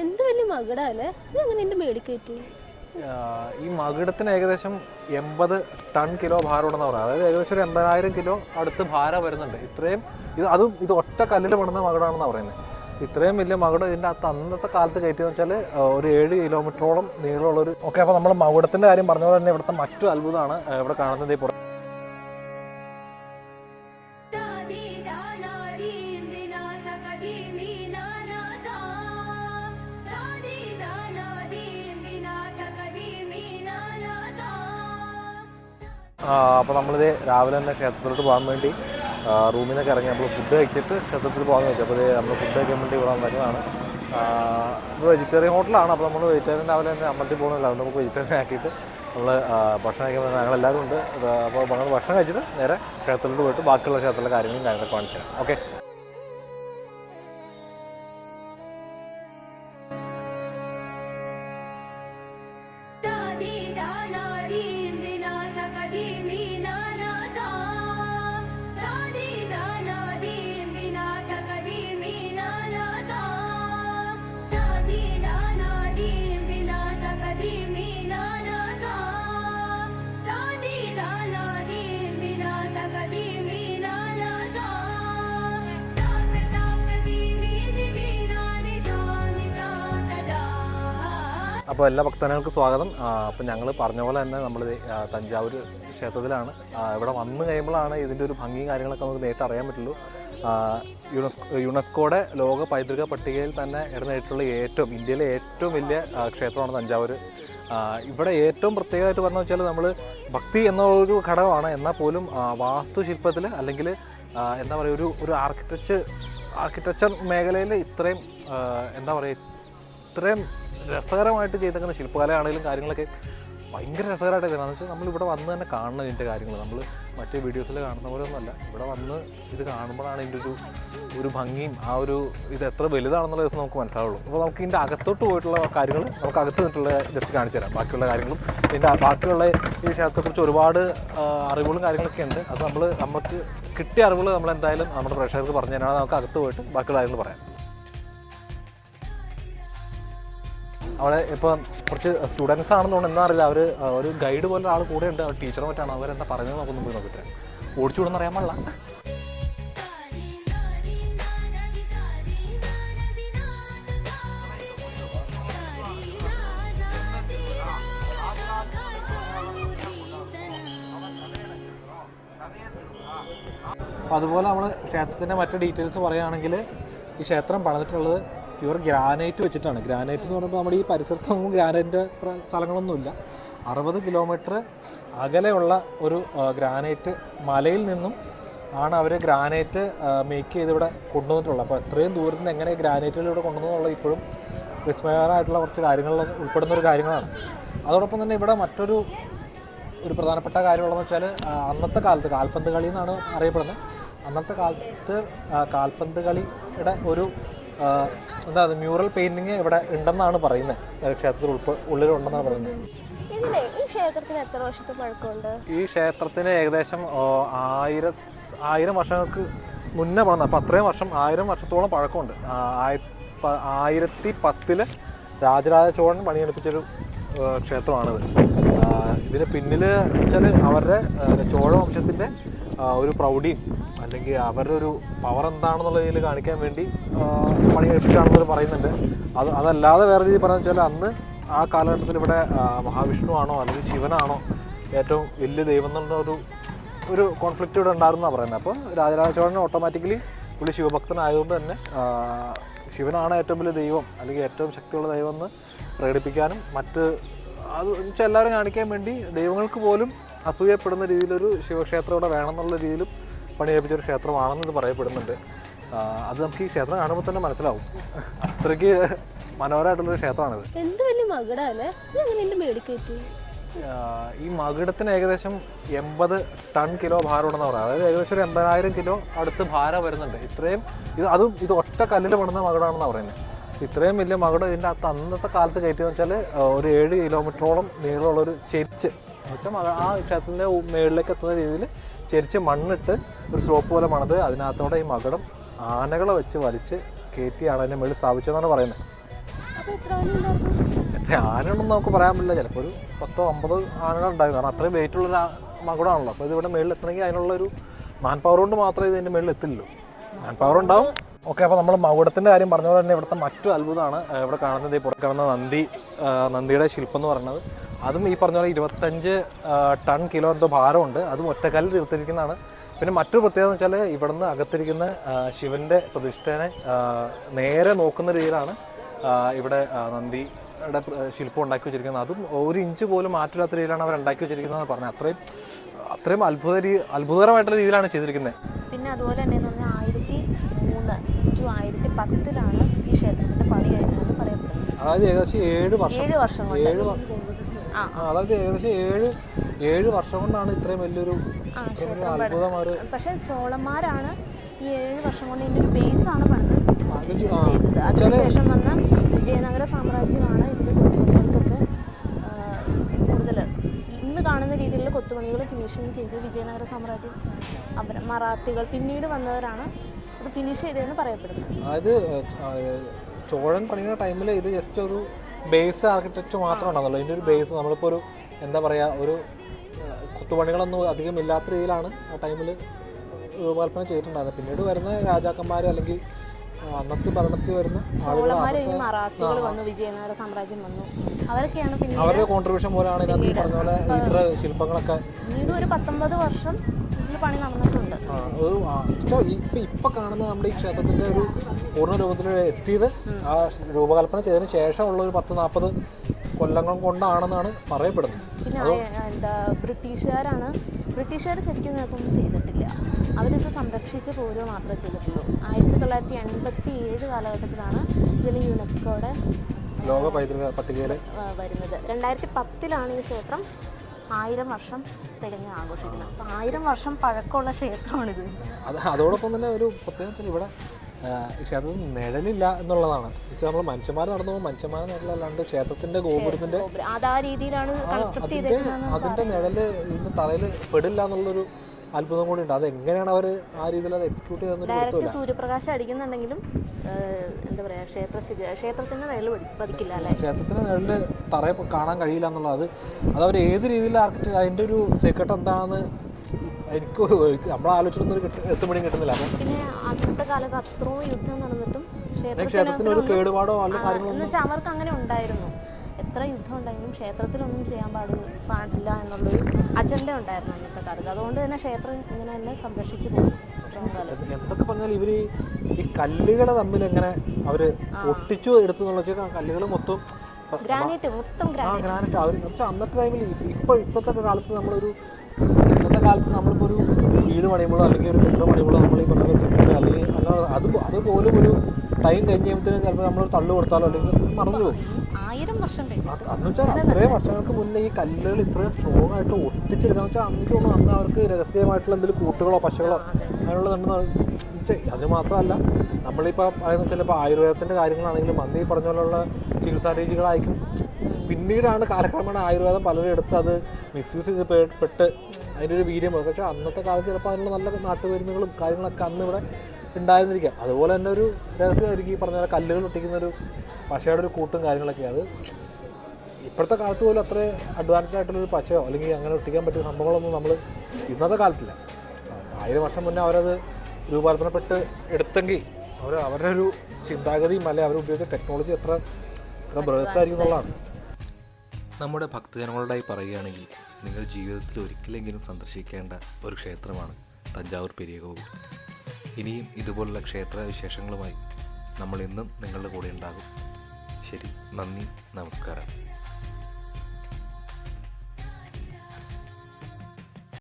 എന്ത് വലിയ മകടാല്ലേ? അങ്ങനെ എന്റെ ഈ മകുടത്തിന് ഏകദേശം എൺപത് ടൺ കിലോ ഭാരം ഉണ്ടെന്ന് പറയാം അതായത് ഏകദേശം ഒരു എൺപതിനായിരം കിലോ അടുത്ത് ഭാരം വരുന്നുണ്ട്. ഇത്രയും ഇത് അതും ഇത് ഒറ്റ കല്ലിൽ പണിത മകടാണെന്നാണ് പറയുന്നത് ഇത്രയും വലിയ മകുടം ഇതിന്റെ അകത്ത് അന്നത്തെ കാലത്ത് കയറ്റിയെന്ന് വെച്ചാൽ ഒരു ഏഴ് കിലോമീറ്ററോളം നീളമുള്ളൊരു ഓക്കെ അപ്പോൾ നമ്മൾ മകുടത്തിന്റെ കാര്യം പറഞ്ഞ പോലെ തന്നെ ഇവിടുത്തെ മറ്റു അത്ഭുതമാണ് ഇവിടെ കാണുന്നത് ഈ പുറ അപ്പോൾ നമ്മളിത് രാവിലെ തന്നെ ക്ഷേത്രത്തിലോട്ട് പോകാൻ വേണ്ടി റൂമിനൊക്കെ ഇറങ്ങി നമ്മൾ ഫുഡ് കഴിച്ചിട്ട് ക്ഷേത്രത്തിൽ പോകാൻ വെച്ചു അപ്പോൾ നമ്മൾ ഫുഡ് കഴിക്കാൻ വേണ്ടി ഇവിടെ വന്നതാണ് വെജിറ്റേറിയൻ ഹോട്ടലാണ്. അപ്പോൾ നമ്മൾ വെജിറ്റേറിയൻ രാവിലെ തന്നെ അമ്പലത്തിൽ പോകുന്നില്ല. അതുകൊണ്ട് നമുക്ക് വെജിറ്റേറിയൻ ആക്കിയിട്ട് നമ്മൾ ഭക്ഷണം കഴിക്കാൻ ഞങ്ങളെല്ലാവരും ഉണ്ട്. അപ്പോൾ ഭക്ഷണം കഴിച്ചിട്ട് നേരെ ക്ഷേത്രത്തിലോട്ട് പോയിട്ട് ബാക്കിയുള്ള ക്ഷേത്രത്തിലെ കാര്യങ്ങളും കാര്യങ്ങളൊക്കെ കാണിച്ചു തരാം. ഓക്കെ? അപ്പോൾ എല്ലാ ഭക്തജനങ്ങൾക്കും സ്വാഗതം. അപ്പോൾ ഞങ്ങൾ പറഞ്ഞ പോലെ തന്നെ നമ്മൾ തഞ്ചാവൂർ ക്ഷേത്രത്തിലാണ്. ഇവിടെ വന്നു കഴിയുമ്പോഴാണ് ഇതിന്റെ ഒരു ഭംഗിയും കാര്യങ്ങളൊക്കെ നമുക്ക് നേരിട്ട് അറിയാൻ പറ്റുള്ളൂ. യുനെസ്കോ യുനെസ്കോയുടെ ലോക പൈതൃക പട്ടികയിൽ തന്നെ ഇടം ഏറ്റവും ഇന്ത്യയിലെ ഏറ്റവും വലിയ ക്ഷേത്രമാണ് തഞ്ചാവൂർ ഇവിടെ ഏറ്റവും പ്രത്യേകമായിട്ട് പറഞ്ഞു വെച്ചാൽ നമ്മൾ ഭക്തി എന്ന ഒരു ഘടകമാണ്. എന്നാൽ പോലും വാസ്തുശില്പത്തിൽ അല്ലെങ്കിൽ എന്താ പറയുക ഒരു ഒരു ആർക്കിടെക്ചർ ആർക്കിടെക്ചർ മേഖലയിൽ ഇത്രയും എന്താ പറയുക ഇത്രയും രസകരമായിട്ട് ചെയ്തേക്കുന്ന ശില്പകലയാണെങ്കിലും കാര്യങ്ങളൊക്കെ ഭയങ്കര രസകരമായിട്ട് കാരണം വെച്ചാൽ നമ്മൾ ഇവിടെ വന്ന് തന്നെ കാണണം ഇതിന്റെ കാര്യങ്ങൾ നമ്മൾ മറ്റേ വീഡിയോസിൽ കാണുന്ന പോലെ ഒന്നുമല്ല ഇവിടെ വന്ന് ഇത് കാണുമ്പോഴാണ് ഇതിന്റെ ഒരു ഒരു ഭംഗിയും ആ ഒരു ഇത് എത്ര വലുതാണെന്നുള്ള ദിവസം നമുക്ക് മനസ്സിലാവുള്ളൂ. അപ്പോൾ നമുക്ക് ഇതിന്റെ അകത്തോട്ട് പോയിട്ടുള്ള കാര്യങ്ങൾ നമുക്ക് അകത്ത് നിന്നിട്ടുള്ള ജസ്റ്റ് കാണിച്ചു തരാം. ബാക്കിയുള്ള കാര്യങ്ങളും ഇതിന്റെ ബാക്കിയുള്ള ഈ ക്ഷേത്രത്തെക്കുറിച്ച് ഒരുപാട് അറിവുകളും കാര്യങ്ങളൊക്കെ ഉണ്ട്. അത് നമ്മൾ നമുക്ക് കിട്ടിയ അറിവുകൾ നമ്മൾ എന്തായാലും നമ്മുടെ പ്രേക്ഷകർക്ക് പറഞ്ഞു തരാണ് നമുക്ക് അകത്ത് പോയിട്ട് ബാക്കിയുള്ള കാര്യങ്ങൾ പറയാം. അവിടെ ഇപ്പോൾ കുറച്ച് സ്റ്റുഡൻസ് ആണെന്നുണ്ട് എന്താ അറിയില്ല. അവർ ഒരു ഗൈഡ് പോലെ ഒരാൾ കൂടെ ഉണ്ട്. ടീച്ചർ മറ്റാണ് അവരെന്താ പറയുന്നത് നോക്കൊന്നും പോയി നോക്കിയിട്ട്. ഓടിച്ചു അറിയാൻ പാടില്ല. അതുപോലെ നമ്മൾ ക്ഷേത്രത്തിന്റെ മറ്റു ഡീറ്റെയിൽസ് പറയുകയാണെങ്കിൽ ഈ ക്ഷേത്രം പണിതിട്ടുള്ളത് പ്യുവർ ഗ്രാനൈറ്റ് വെച്ചിട്ടാണ്. ഗ്രാനൈറ്റ് എന്ന് പറയുമ്പോൾ നമ്മുടെ ഈ പരിസരത്തൊന്നും ഗ്രാനൈറ്റിന്റെ സ്ഥലങ്ങളൊന്നുമില്ല. അറുപത് കിലോമീറ്റർ അകലെയുള്ള ഒരു ഗ്രാനൈറ്റ് മലയിൽ നിന്നും ആണ് അവർ ഗ്രാനൈറ്റ് മേക്ക് ചെയ്ത് ഇവിടെ കൊണ്ടുവന്നിട്ടുള്ളത്. അപ്പോൾ എത്രയും ദൂരത്ത് നിന്ന് എങ്ങനെ ഗ്രാനൈറ്റുകൾ ഇവിടെ കൊണ്ടുവന്നുള്ളത് ഇപ്പോഴും വിസ്മയകരമായിട്ടുള്ള കുറച്ച് കാര്യങ്ങളിൽ ഉൾപ്പെടുന്ന ഒരു കാര്യങ്ങളാണ്. അതോടൊപ്പം തന്നെ ഇവിടെ മറ്റൊരു ഒരു പ്രധാനപ്പെട്ട കാര്യമുള്ളതെന്ന് വെച്ചാൽ അന്നത്തെ കാലത്ത് കാൽപന്ത് കളി എന്നാണ് അറിയപ്പെടുന്നത്. അന്നത്തെ കാലത്ത് കാൽപന്ത് കളിയുടെ ഒരു എന്താ അത് മ്യൂറൽ പെയിന്റിങ് ഇവിടെ ഉണ്ടെന്നാണ് പറയുന്നത്. ക്ഷേത്രത്തിൽ ഉൾപ്പെ ഉള്ളിലുണ്ടെന്നാണ് പറയുന്നത്. ഈ ക്ഷേത്രത്തിന് എത്ര വർഷത്തെ പഴക്കമുണ്ട്? ഈ ക്ഷേത്രത്തിന് ഏകദേശം ആയിരം ആയിരം വർഷങ്ങൾക്ക് മുന്നേ പണിത അപ്പോൾ അത്രയും വർഷം ആയിരം വർഷത്തോളം പഴക്കമുണ്ട്. ആയിരത്തി പത്തിൽ രാജരാജ ചോഴൻ പണിയെടുപ്പിച്ചൊരു ക്ഷേത്രമാണിത്. ഇതിന് പിന്നിൽ വെച്ചാൽ അവരുടെ ചോഴ വംശത്തിന്റെ ഒരു പ്രൗഢിയും അല്ലെങ്കിൽ അവരുടെ ഒരു പവർ എന്താണെന്നുള്ള രീതിയിൽ കാണിക്കാൻ വേണ്ടി ആ, പണിയെടുപ്പിച്ചാണെന്ന് പറയുന്നുണ്ട്. അത് അതല്ലാതെ വേറെ രീതി പറഞ്ഞു വെച്ചാൽ അന്ന് ആ കാലഘട്ടത്തിൽ ഇവിടെ മഹാവിഷ്ണു ആണോ അല്ലെങ്കിൽ ശിവനാണോ ഏറ്റവും വലിയ ദൈവം എന്നുള്ള ഒരു ഒരു കോൺഫ്ലിക്റ്റ് ഇവിടെ ഉണ്ടായിരുന്നാണ് പറയുന്നത്. അപ്പോൾ രാജരാജ ഓട്ടോമാറ്റിക്കലി പുള്ളി ശിവഭക്തനായതുകൊണ്ട് തന്നെ ശിവനാണ് ഏറ്റവും വലിയ ദൈവം അല്ലെങ്കിൽ ഏറ്റവും ശക്തിയുള്ള ദൈവം എന്ന് പ്രകടിപ്പിക്കാനും മറ്റ് അത് വെച്ചാൽ എല്ലാവരും കാണിക്കാൻ വേണ്ടി ദൈവങ്ങൾക്ക് പോലും അസൂയപ്പെടുന്ന രീതിയിലൊരു ശിവക്ഷേത്രം ഇവിടെ വേണമെന്നുള്ള രീതിയിലും പണിയേൽപ്പിച്ച ഒരു ക്ഷേത്രമാണെന്ന് ഇത് പറയപ്പെടുന്നുണ്ട്. അത് നമുക്ക് ഈ ക്ഷേത്രം കാണുമ്പോൾ തന്നെ മനസ്സിലാവും. അത്രയ്ക്ക് മനോഹരമായിട്ടുള്ളൊരു ക്ഷേത്രമാണിത്. എന്ത് വലിയ എന്റെ ഈ മകുടത്തിന് ഏകദേശം എൺപത് ടൺ കിലോ ഭാരം ഉണ്ടെന്ന് പറയാം അതായത് ഏകദേശം ഒരു എൺപതിനായിരം കിലോ അടുത്ത് ഭാരം വരുന്നുണ്ട്. ഇത്രയും ഇത് അതും ഇത് ഒറ്റ കല്ലിൽ പണിത മകുടാണെന്ന് പറയുന്നത് ഇത്രയും വലിയ മകുടം ഇതിന്റെ അകത്ത് അന്നത്തെ കാലത്ത് കയറ്റിയെന്ന് വെച്ചാൽ ഒരു ഏഴ് കിലോമീറ്ററോളം നീളമുള്ളൊരു ചെരിച്ച്. എന്നുവെച്ചാൽ മക- ആ ക്ഷേത്രത്തിന്റെ മേളിലേക്ക് എത്തുന്ന രീതിയിൽ ചെരിച്ച് മണ്ണിട്ട് ഒരു സ്ലോപ്പ് പോലെ പണിത് അതിനകത്തോടെ ഈ മകുടം ആനകളെ വെച്ച് വലിച്ച് കയറ്റിയാണ് അതിന്റെ മേളിൽ സ്ഥാപിച്ചതെന്നാണ് പറയുന്നത്. എത്ര ആനകളൊന്നും നമുക്ക് പറയാൻ പറ്റില്ല. ചിലപ്പോൾ ഒരു പത്തോ അമ്പതോ ആനകൾ ഉണ്ടാകും കാരണം അത്രയും വെയിറ്റ് ഉള്ള മകുടമാണല്ലോ അപ്പോൾ ഇതിവിടെ മേളിൽ എത്തണമെങ്കിൽ അതിനുള്ള ഒരു മാൻ പവർ കൊണ്ട് മാത്രമേ ഇതിന്റെ മേളിൽ എത്തില്ലല്ലോ. മാൻ പവർ ഉണ്ടാവും. ഓക്കെ അപ്പോൾ നമ്മൾ മകുടത്തിന്റെ കാര്യം പറഞ്ഞ പോലെ തന്നെ ഇവിടുത്തെ മറ്റു അത്ഭുതമാണ് ഇവിടെ കാണുന്നത് ഈ പുറത്ത് കാണുന്ന നന്ദി നന്ദിയുടെ ശില്പം എന്ന് പറയുന്നത്. അതും ഈ പറഞ്ഞ പോലെ ഇരുപത്തഞ്ച് ടൺ കിലോ എന്തോ ഭാരമുണ്ട്. അതും ഒറ്റക്കാലിൽ തീർത്തിരിക്കുന്നതാണ്. പിന്നെ മറ്റൊരു പ്രത്യേകത എന്ന് വെച്ചാൽ ഇവിടുന്ന് അകത്തിരിക്കുന്ന ശിവന്റെ പ്രതിഷ്ഠേനെ നേരെ നോക്കുന്ന രീതിയിലാണ് ഇവിടെ നന്ദി നന്ദിയുടെ ശില്പം ഉണ്ടാക്കി വെച്ചിരിക്കുന്നത്. അതും ഒരു ഇഞ്ച് പോലും മാറ്റില്ലാത്ത രീതിയിലാണ് അവർ ഉണ്ടാക്കി വെച്ചിരിക്കുന്നത് പറഞ്ഞത്. അത്രയും അത്രയും അത്ഭുത അത്ഭുതകരമായിട്ടുള്ള രീതിയിലാണ് ചെയ്തിരിക്കുന്നത്. പിന്നെ അതുപോലെ തന്നെ പറഞ്ഞാൽ ആയിരത്തി മൂന്ന് ടു ആയിരത്തി പത്തിലാണ് ഈ ക്ഷേത്രത്തിന്റെ പണി കഴിഞ്ഞതെന്ന് പറയപ്പെടുന്നത്. അതായത് ഏകദേശം ഏഴ് വർഷം. ഏഴ് വർഷം ഏഴ് അതായത് ഏകദേശം ഏഴ് ഏഴ് വർഷം കൊണ്ടാണ് ഇത്രയും വലിയൊരു പക്ഷെ ചോളന്മാരാണ് ഈ ഏഴ് വർഷം കൊണ്ട് ഇതിന്റെ ഒരു ബേസ് ആണ് പണിത്. ചെയ്തത്. അതിനുശേഷം വന്ന വിജയനഗര സാമ്രാജ്യമാണ് ഇതിന്റെ കൊത്തുപണികൾക്കൊക്കെ കൂടുതൽ ഇന്ന് കാണുന്ന രീതിയിലുള്ള കൊത്തുപണികൾ ഫിനിഷിങ് ചെയ്ത് വിജയനഗര സാമ്രാജ്യം അവർ മറാത്തികൾ പിന്നീട് വന്നവരാണ് അത് ഫിനിഷ് ചെയ്തതെന്ന് പറയപ്പെടുന്നത്. അതായത് ചോഴൻ പണിയുന്ന ടൈമിൽ ഇത് ജസ്റ്റ് ഒരു ബേസ് ആർക്കിടെക്ചർ മാത്രമാണല്ലോ ഉണ്ടാകുന്നുള്ളൂ ഇതിന്റെ ഒരു ബേസ് നമ്മളിപ്പോൾ ഒരു എന്താ പറയുക ഒരു കൊത്തുപണികളൊന്നും അധികം ഇല്ലാത്ത രീതിയിലാണ് ആ ടൈമിൽ രൂപകൽപ്പന ചെയ്തിട്ടുണ്ടായിരുന്നത്. പിന്നീട് വരുന്ന രാജാക്കന്മാർ അല്ലെങ്കിൽ അന്നത്തെ ഭരണത്തിൽ വരുന്ന അവരുടെ കോൺട്രിബ്യൂഷൻ പോലെയാണ് ഇതിനകത്ത് പറഞ്ഞ പോലെ ഇത്ര ശില്പങ്ങളൊക്കെ ഒരു പത്തൊമ്പത് വർഷം പണി നടന്നിട്ടുണ്ട്. ഇപ്പൊ കാണുന്ന നമ്മുടെ ഈ ക്ഷേത്രത്തിന്റെ ഒരു പൂർണ രൂപത്തിൽ എത്തിയത് ആ രൂപകൽപ്പന ചെയ്തതിന് ശേഷമുള്ള ഒരു പത്ത് നാൽപ്പത് കൊല്ലങ്ങൾ കൊണ്ടാണെന്നാണ് പറയപ്പെടുന്നത്. പിന്നെ എന്താ ബ്രിട്ടീഷുകാരാണ് ബ്രിട്ടീഷുകാർ ശരിക്കും ഇതൊന്നും ചെയ്തിട്ടില്ല. അവരിത് സംരക്ഷിച്ച് പോരുക മാത്രമേ ചെയ്തിട്ടുള്ളൂ. ആയിരത്തി തൊള്ളായിരത്തി എൺപത്തി ഏഴ് കാലഘട്ടത്തിലാണ് ഇതിൽ യുനെസ്കോയുടെ ലോക പൈതൃക പട്ടികയിൽ വരുന്നത്. രണ്ടായിരത്തി പത്തിലാണ് ഈ ക്ഷേത്രം ആയിരം വർഷം തികഞ്ഞ് ആഘോഷിക്കുന്നത്. അപ്പോൾ ആയിരം വർഷം പഴക്കമുള്ള ക്ഷേത്രമാണിത്. അത് അതോടൊപ്പം തന്നെ ഒരു പ്രത്യേകത്തിൽ ഇവിടെ ക്ഷേത്രത്തിൽ നിഴലില്ല എന്നുള്ളതാണ്. നമ്മൾ മനുഷ്യന്മാർ നടന്നു പോകുമ്പോൾ മനുഷ്യന്മാർ നിഴലല്ലാണ്ട് ക്ഷേത്രത്തിന്റെ ഗോപുരത്തിന്റെ അതിന്റെ അതിന്റെ നിഴൽ ഇതിന്റെ തറയിൽ പെടില്ല എന്നുള്ളൊരു അത്ഭുതം കൂടി ഉണ്ട് അത് എങ്ങനെയാണ് അവർ ആ രീതിയിൽ അത് എക്സിക്യൂട്ട് ചെയ്തത് സൂര്യപ്രകാശം അടിക്കുന്നുണ്ടെങ്കിലും എന്താ പറയാ ക്ഷേത്ര ക്ഷേത്രത്തിന്റെ നിഴൽ പതിക്കില്ല അല്ലേ? ക്ഷേത്രത്തിന്റെ നിഴൽ തറയെ കാണാൻ കഴിയില്ല എന്നുള്ളത്. അത് അവർ ഏത് രീതിയിൽ ആർക്കിടെക്ട് അതിന്റെ ഒരു സെക്രട്ട് എന്താണെന്ന് എനിക്ക് നമ്മൾ ആലോചിച്ചിട്ടൊന്നും കിട്ട- എത്തുമണിയും കിട്ടുന്നില്ല. പിന്നെ അന്നത്തെ കാലത്ത് അത്രയും യുദ്ധം നടന്നിട്ടും ക്ഷേത്രത്തിന് ഒരു കേടുപാടോ എന്ന് വെച്ചാൽ അവർക്ക് അങ്ങനെ ഉണ്ടായിരുന്നു. എത്ര യുദ്ധം ഉണ്ടെങ്കിലും ക്ഷേത്രത്തിലൊന്നും ചെയ്യാൻ പാടില്ല പാടില്ല എന്നുള്ളൊരു അജണ്ട ഉണ്ടായിരുന്നു അന്നത്തെ കാലത്ത്. അതുകൊണ്ട് തന്നെ ക്ഷേത്രം ഇങ്ങനെ തന്നെ സംരക്ഷിച്ചു പോകും എന്തൊക്കെ പറഞ്ഞാൽ ഇവർ ഈ കല്ലുകളെ തമ്മിൽ എങ്ങനെ അവർ ഒട്ടിച്ചു എടുത്തു എന്നുള്ള കല്ലുകൾ മൊത്തം ഗ്രാനൈറ്റ് മൊത്തം ഗ്രാനൈറ്റ്. അവർ അന്നത്തെ ടൈമിൽ ഇപ്പൊ ഇപ്പോഴത്തെ കാലത്ത് നമ്മളൊരു കാലത്ത് നമ്മളിപ്പോൾ ഒരു വീട് പണിയുമ്പോഴോ അല്ലെങ്കിൽ ഒരു കെട്ടിടം പണിയുമ്പോഴോ നമ്മൾ ഈ പറഞ്ഞ സിമെന്റ് അല്ലെങ്കിൽ അങ്ങനെ അത് അതുപോലും ഒരു ടൈം കഴിഞ്ഞ് കഴിയുമ്പോഴത്തേനും ചിലപ്പോൾ നമ്മൾ തള്ളു കൊടുത്താലോ അല്ലെങ്കിൽ മറന്നു പോകും. ആയിരം വർഷം കഴിഞ്ഞു. അന്ന് വെച്ചാൽ അത്രയും വർഷങ്ങൾക്ക് മുന്നേ ഈ കല്ലുകൾ ഇത്രയും സ്ട്രോങ് ആയിട്ട് ഒട്ടിച്ചെടുക്കാന്ന് വെച്ചാൽ അന്നേക്ക് തോന്നുന്നു അന്ന് അവർക്ക് രഹസ്യമായിട്ടുള്ള എന്തെങ്കിലും കൂട്ടുകളോ പശകളോ അങ്ങനെയുള്ള നമ്മൾ അത് മാത്രമല്ല നമ്മളിപ്പോൾ പറയുന്ന ചിലപ്പോൾ ആയുർവേദത്തിന്റെ കാര്യങ്ങളാണെങ്കിലും അന്ന് ഈ പറഞ്ഞ പോലുള്ള ചികിത്സാ രീതികളായിരിക്കും പിന്നീടാണ് കാലക്രമേണ ആയുർവേദം പലരും എടുത്ത് അത് മിസ്യൂസ് ചെയ്ത് പെട്ട് അതിന്റെ ഒരു വീര്യം പക്ഷേ അന്നത്തെ കാലത്ത് ചിലപ്പോൾ അതിനുള്ള നല്ല നാട്ടുമരുന്നുകളും കാര്യങ്ങളൊക്കെ അന്ന് ഇവിടെ ഉണ്ടായിരുന്നിരിക്കാം. അതുപോലെ തന്നെ ഒരു രഹസ്യമായിരിക്കും ഈ പറഞ്ഞ കല്ലുകൾ ഒട്ടിക്കുന്ന ഒരു പശയുടെ ഒരു കൂട്ടും കാര്യങ്ങളൊക്കെ. അത് ഇപ്പോഴത്തെ കാലത്ത് പോലും അത്ര അഡ്വാൻസ്ഡ് ആയിട്ടുള്ളൊരു പശയോ അല്ലെങ്കിൽ അങ്ങനെ ഒട്ടിക്കാൻ പറ്റിയ സംഭവങ്ങളൊന്നും നമ്മൾ ഇന്നത്തെ കാലത്തില്ല. ആയിരം വർഷം മുന്നേ അവരത് രൂപകൽപ്പനപ്പെട്ട് എടുത്തെങ്കിൽ അവർ അവരുടെ ഒരു ചിന്താഗതിയും അല്ലെങ്കിൽ അവർ ഉപയോഗിച്ച ടെക്നോളജി എത്ര എത്ര ബൃഹത്തായിരിക്കും എന്നുള്ളതാണ്. നമ്മുടെ ഭക്തജനങ്ങളോടായി പറയുകയാണെങ്കിൽ നിങ്ങൾ ജീവിതത്തിൽ ഒരിക്കലെങ്കിലും സന്ദർശിക്കേണ്ട ഒരു ക്ഷേത്രമാണ് തഞ്ചാവൂർ പെരിയ കോവിൽ ഇനിയും ഇതുപോലുള്ള ക്ഷേത്ര വിശേഷങ്ങളുമായി നമ്മൾ ഇന്നും നിങ്ങളുടെ കൂടെ ഉണ്ടാകും. ശരി നന്ദി നമസ്കാരം.